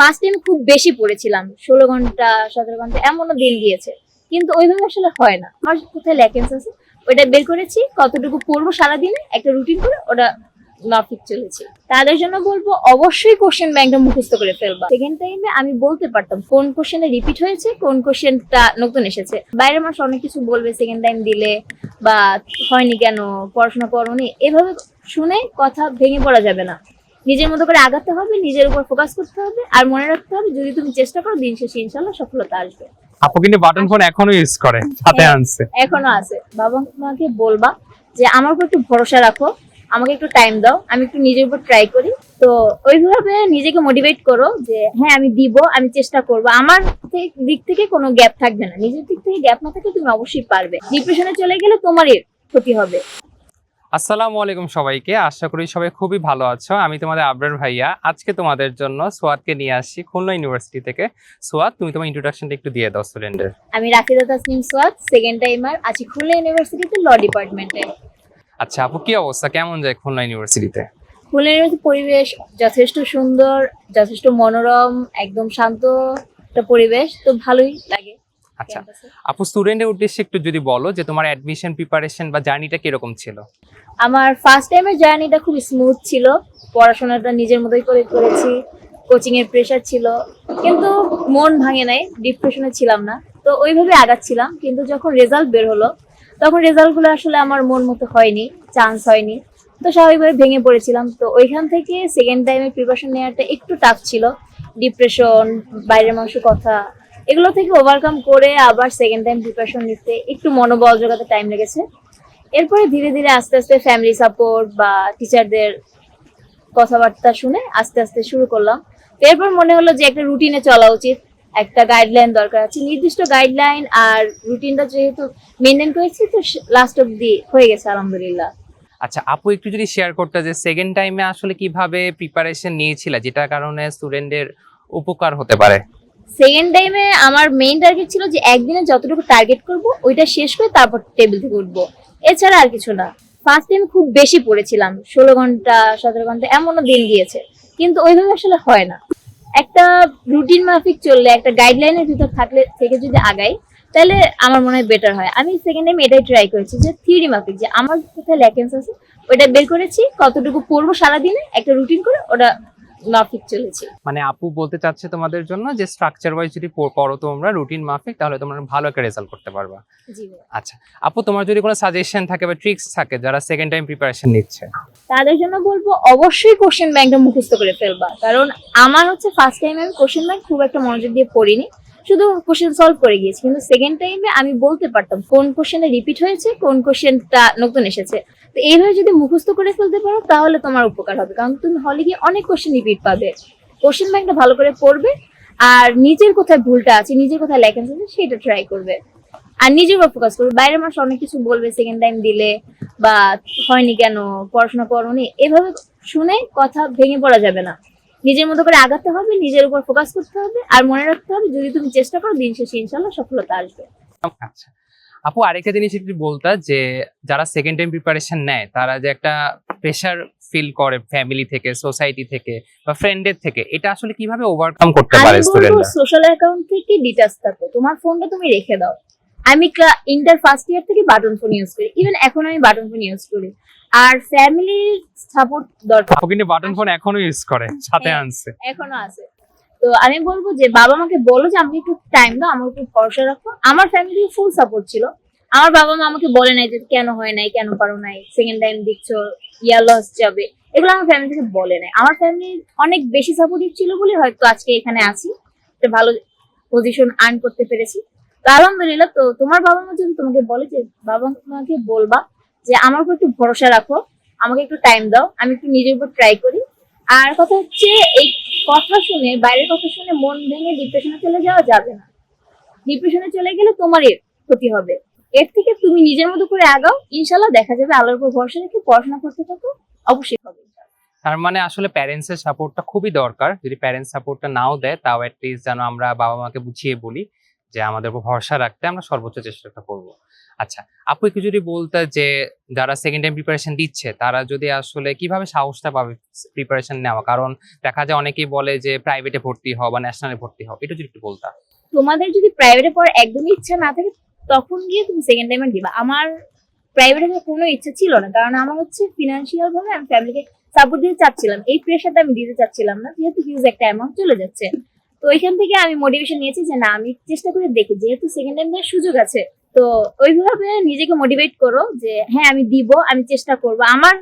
First time খুব বেশি পড়েছিলাম, ষোলো ঘণ্টা, সতেরো ঘণ্টা, এমনও দিন গিয়েছে। কিন্তু ওইভাবে আসলে হয় না। আমার কোথায় ল্যাকেন্স আছে ওটা বের করেছি, কতটুকু পড়ব সারাদিনে, একটা রুটিন করে ওটা মাফিক চলেছি। তাদের জন্য বলব, অবশ্যই কোশ্চেন ব্যাংকটা মুখস্থ করে ফেলবা। সেকেন্ড টাইমে আমি বলতে পারতাম, কোন কোশ্চেনে রিপিট হয়েছে, কোন কোশ্চেনটা নতুন এসেছে। বাইরের মানুষ অনেক কিছু বলবে সেকেন্ড টাইম দিলে, বা হয়নি কেন, পড়াশোনা করোনি, এভাবে শুনে কথা ভেঙে পড়া যাবে না। নিজের মতো করে আগাতে হবে নিজের উপর ফোকাস করতে হবে আর মনে রাখতে হবে যদি তুমি চেষ্টা করো দিন শেষে ইনশাল্লাহ সফলতা আসবে। আপু কিন্তু বাটন ফোন এখনও ইউজ করে হাতে হ্যাঁ। আনছে। এখনও আছে। বাবা মাকে বলবা যে আমার উপর একটু ভরসা রাখো আমাকে একটু টাইম দাও আমি একটু নিজের উপর ট্রাই করি। তো ওইভাবে নিজেকে মোটিভেট করো যে হ্যাঁ আমি দিব আমি চেষ্টা করব। আমার দিক থেকে কোনো গ্যাপ থাকবে না। নিজের দিক থেকে গ্যাপ না থাকলে তুমি অবশ্যই পারবে। ডিপ্রেশনে চলে গেলে তোমারই ক্ষতি হবে। আসসালামু আলাইকুম সবাইকে। আশা করি সবাই খুবই ভালো আছো। আমি তোমাদের আবরার ভাইয়া। আজকে তোমাদের জন্য সোয়াদকে নিয়ে আসছি খুলনা ইউনিভার্সিটি থেকে। সোয়াদ তুমি তোমার ইন্ট্রোডাকশনটা একটু দিয়ে দাও স্টুডেন্টের আমি রাফিদা তাসনিম সোয়াদ সেকেন্ড টাইমার আছি খুলনা ইউনিভার্সিটিতে ল ডিপার্টমেন্টে আচ্ছা আপু কি অবস্থা? কেমন যায় খুলনা ইউনিভার্সিটিতে? খুলনা ইউনিভার্সিটির পরিবেশ যথেষ্ট সুন্দর যথেষ্ট মনোরম একদম শান্ত একটা পরিবেশ তো ভালোই লাগে। আচ্ছা আপু স্টুডেন্টের উদ্দেশ্যে একটু যদি বলো যে তোমার অ্যাডমিশন প্রিপারেশন বা জার্নিটা কীরকম ছিল? আমার ফার্স্ট টাইমের জার্নিটা খুব স্মুথ ছিল। পড়াশোনাটা নিজের মতোই করে করেছি। কোচিং এর প্রেশার ছিল। কিন্তু মন ভাঙে নাই ডিপ্রেশনে ছিলাম না। তো ওইভাবে আগাচ্ছিলাম কিন্তু যখন রেজাল্ট বের হলো তখন রেজাল্টগুলো আসলে আমার মন মতো হয়নি চান্স হয়নি। তো স্বাভাবিকভাবে ভেঙে পড়েছিলাম। তো ওইখান থেকে সেকেন্ড টাইমে প্রিপারেশন নেওয়াটা একটু টাফ ছিল। ডিপ্রেশন বাইরের মানুষের কথা এগুলো থেকে ওভারকাম করে আবার সেকেন্ড টাইম প্রিপারেশন নিতে একটু মনোবল জোগাতে টাইম লেগেছে। এরপরে ধীরে ধীরে আস্তে আস্তে ফ্যামিলি সাপোর্ট বা টিচারদের কথাবার্তা শুনে আস্তে আস্তে শুরু করলাম। এরপর মনে হলো যে একটা রুটিনে চলা উচিত, একটা গাইডলাইন দরকার আছে। নির্দিষ্ট গাইডলাইন আর রুটিনটা যেহেতু মেনটেন করেছি, তো লাস্ট অব্দি হয়ে গেছে, আলহামদুলিল্লাহ। আচ্ছা আপু একটু যদি শেয়ার করতে যে সেকেন্ড টাইমে আসলে কীভাবে প্রিপারেশন নিয়েছিল, যেটার কারণে স্টুডেন্টদের উপকার হতে পারে? সেকেন্ড টাইমে আমার মেইন টার্গেট ছিল যে একদিনে যতটুকু টার্গেট করব, ওইটা শেষ করে তারপর টেবিল থেকে উঠবো। এছাড়া আর কিছু না। ফার্স্ট টাইম খুব বেশি পড়েছিলাম। ষোলো ঘণ্টা, সতেরো ঘণ্টা এমনও দিন গিয়েছে। কিন্তু ওইভাবে আসলে হয় না। একটা রুটিন মাফিক চললে, একটা গাইডলাইনের ভিতর থাকলে, থেকে যদি আগাই, তাহলে আমার মনে হয় বেটার হয়। আমি সেকেন্ড টাইম এটাই ট্রাই করেছি যে থিওরি মাফিক, যে আমার কোথায় ল্যাকেন্স আছে ওটা বের করেছি, কতটুকু পড়ব সারাদিনে, একটা রুটিন করে, ওটা মাফিক চলেছি। মানে আপু বলতে চাচ্ছে তোমাদের জন্য যে স্ট্রাকচার ওয়াইজ যদি পড়- তোমরা রুটিন মাফিক তাহলে তোমরা ভালো একটা রেজাল্ট করতে পারবা। আচ্ছা আপু তোমার যদি কোনো সাজেশন থাকে বা ট্রিক্স থাকে যারা সেকেন্ড টাইম প্রিপারেশন নিচ্ছে? তাদের জন্য বলব অবশ্যই কোশ্চেন ব্যাংকটা মুখস্থ করে ফেলবা। কারণ আমার হচ্ছে ফার্স্ট টাইম আমি কোশ্চেন ব্যাংক খুব একটা মনোযোগ দিয়ে পড়িনি। শুধু কোশ্চেন সলভ করে গিয়েছি। কিন্তু সেকেন্ড টাইমে আমি বলতে পারতাম কোন কোশ্চেনে রিপিট হয়েছে কোন কোশ্চেনটা নতুন এসেছে। তো এইভাবে যদি মুখস্থ করে ফেলতে পারো, তাহলে তোমার উপকার হবে। কারণ তুমি হলে গিয়ে অনেক কোশ্চেন রিপিট পাবে। কোশ্চেন ব্যাংকটা ভালো করে পড়বে, আর নিজের কোথায় ভুলটা আছে, নিজের কোথায় লেখা আছে, সেটা ট্রাই করবে। আর নিজের উপর ফোকাস করবে। বাইরের মানুষ অনেক কিছু বলবে সেকেন্ড টাইম দিলে, বা হয়নি কেন, পড়াশোনা করোনি, এভাবে শুনে কথা ভেঙে পড়া যাবে না। নিজের মতো করে আগাতে হবে, নিজের উপর ফোকাস করতে হবে, আর মনে রাখতে হবে, যদি তুমি চেষ্টা করো, দিন শেষে ইনশাল্লাহ সফলতা আসবে। আচ্ছা। আপু আরেকটা জিনিস একটু বলতা যে যারা সেকেন্ড টাইম প্রিপারেশন নেয় তারা যে একটা প্রেশার ফিল করে ফ্যামিলি থেকে সোসাইটি থেকে বা ফ্রেন্ডের থেকে এটা আসলে কীভাবে ওভারকাম করতে পারে স্টুডেন্টরা সোশ্যাল অ্যাকাউন্ট থেকে ডিটাচ থাকো। তোমার ফোনটা তুমি রেখে দাও। আমি ইন্টার ফার্স্ট ইয়ার থেকে বাটন ফোন ইউজ করি। ইভেন এখন আমি বাটন ফোন ইউজ করি। আর ফ্যামিলির সাপোর্ট দরকার। কিন্তু বাটন ফোন এখনও ইউজ করে সাথে হ্যাঁ। আনছে। এখনও আছে। তো আমি বলব যে বাবা মাকে বলো যে আমাকে একটু টাইম দাও, আমার উপর ভরসা রাখো। আমার ফ্যামিলি ফুল সাপোর্ট ছিল। আমার বাবা মা আমাকে বলে নাই যে কেন হয় নাই, কেন পারো নাই সেকেন্ড টাইম দিচ্ছ ইয়ার লস যাবে। এগুলো আমার ফ্যামিলি থেকে বলে নাই। আমার ফ্যামিলি অনেক বেশি সাপোর্টিভ ছিল বলে হয়তো আজকে এখানে আছি। একটা ভালো পজিশন আর্ন করতে পেরেছি। তো আলহামদুলিল্লাহ, তো তোমার বাবা মা যদি তোমাকে বলে যে, বাবা মাকে বলবা যে আমার উপর একটু ভরসা রাখো, আমাকে একটু টাইম দাও, আমি একটু নিজের উপর ট্রাই করি। আর কথা হচ্ছে, এই কথা শুনে, বাইরের কথা শুনে মন ভেঙে ডিপ্রেশনে চলে যাওয়া যাবে না। ডিপ্রেশনে চলে গেলে তোমারই ক্ষতি হবে। এর থেকে তুমি নিজের মতো করে আগাও, ইনশাল্লাহ দেখা যাবে আল্লাহর উপর ভরসা রেখে পড়াশোনা করতে থাকো, অবশ্যই হবে। তার মানে আসলে প্যারেন্টস এর সাপোর্টটা খুবই দরকার। যদি প্যারেন্টস সাপোর্টটা নাও দেয়, তাও অ্যাটলিস্ট যেন আমরা বাবা মাকে বুঝিয়ে বলি যে আমাদের উপর ভরসা রাখতে আমরা সর্বোচ্চ চেষ্টাটা করব। আচ্ছা আপু একটু যদি বলতে যে যারা সেকেন্ড টাইম প্রিপারেশন দিচ্ছে, তারা যদি আসলে কীভাবে সাহসটা পাবে প্রিপারেশন নেওয়া? কারণ দেখা যায় অনেকেই বলে যে প্রাইভেটে ভর্তি হও বা ন্যাশনালে ভর্তি হও, এটা যদি একটু বলতা। তোমাদের যদি প্রাইভেটে পড়ার একদমই ইচ্ছা না থাকে, তখন গিয়ে তুমি সেকেন্ড টাইমে দিবা। আমার প্রাইভেটে কোনো ইচ্ছা ছিল না, কারণ আমার হচ্ছে ফিনান্সিয়াল ভাবে আমি ফ্যামিলিকে সাপোর্ট দিতে চাচ্ছিলাম। এই প্রেশারটা আমি দিতে চাচ্ছিলাম না, যেহেতু হিউজ একটা অ্যামাউন্ট চলে যাচ্ছে। তো ওইখান থেকে আমি মোটিভেশন নিয়েছি যে না, আমি চেষ্টা করে দেখি, যেহেতু সেকেন্ড টাইম দেওয়ার সুযোগ আছে তো ওইভাবে নিজেকে মোটিভেট করো যে হ্যাঁ আমি দিব, আমি চেষ্টা করব। আমার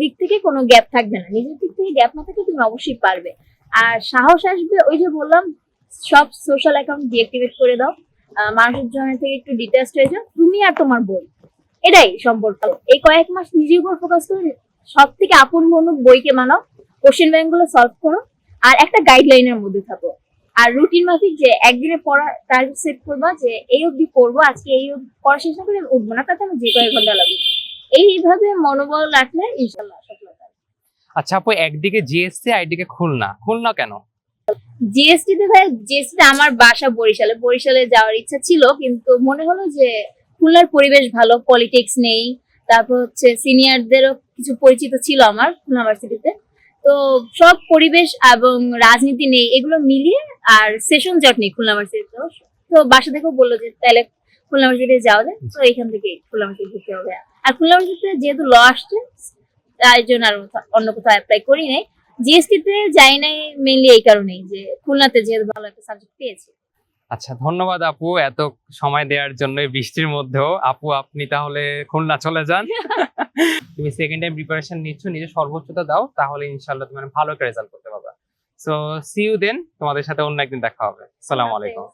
দিক থেকে কোনো গ্যাপ থাকবে না। নিজের দিক থেকে গ্যাপ না থাকলে তুমি অবশ্যই পারবে। আর সাহস আসবে, ওই যে বললাম, সব সোশ্যাল অ্যাকাউন্ট ডিঅ্যাক্টিভেট করে দাও। মানুষের জন্য থেকে একটু ডিটেলস হয়ে যাও। তুমি আর তোমার বই। এটাই সম্পর্ক। এই কয়েক মাস নিজের উপর ফোকাস করে সব থেকে আপন মনু বইকে মানাও কোশ্চেন ব্যাংকগুলো সলভ করো। আর একটা গাইডলাইনের মধ্যে থাকো। আর রুটিন মাফিক যে একদিনে পড়া টার্গেট সেট করবা যে এই অবধি পড়ব আজকে এই অবধি পড়া শেষ না করে আমি উঠবো না তাতে আমি যে কয়েক ঘণ্টা লাগবে। এইভাবে মনোবল রাখলে ইনশাল্লাহ সফলতা আচ্ছা আপু একদিকে জিএসসি একদিকে খুলনা। খুলনা কেন? জিএসটি তে ভাই জিএসটি তে আমার বাসা বরিশালে। বরিশালে যাওয়ার ইচ্ছা ছিল কিন্তু মনে হলো যে খুলনার পরিবেশ ভালো পলিটিক্স নেই। তারপর হচ্ছে সিনিয়রদেরও কিছু পরিচিত ছিল আমার খুলনা ভার্সিটিতে তো সব পরিবেশ এবং রাজনীতি নেই, এগুলো মিলিয়ে আর সেশন জট নেই খুলনা ভার্সিটিতে তো। বাসা থেকেও বলল যে, তাহলে খুলনা ভার্সিটি যাওয়া যায় তো এখান থেকে খুলনা ভার্সিটি ঘুরতে হবে। আর খুলনা ভার্সিটিতে যেহেতু ল আসছে, তাই জন্য আর অন্য কোথাও অ্যাপ্লাই করি নাই। জিএসটিতে যাই নাই মেনলি এই কারণেই যে খুলনাতে যেহেতু ভালো একটা সাবজেক্ট পেয়েছি। আচ্ছা ধন্যবাদ আপু এত সময় দেওয়ার জন্য বৃষ্টির মধ্যেও। আপু আপনি তাহলে খুলনা চলে যান। তুমি সেকেন্ড টাইম প্রিপারেশন নিচ্ছ নিজের সর্বোচ্চটা দাও তাহলে ইনশাল্লাহ তুমি ভালো একটা রেজাল্ট করতে পারবে। সো সি ইউ দেন তোমাদের সাথে অন্য একদিন দেখা হবে। সালাম আলাইকুম।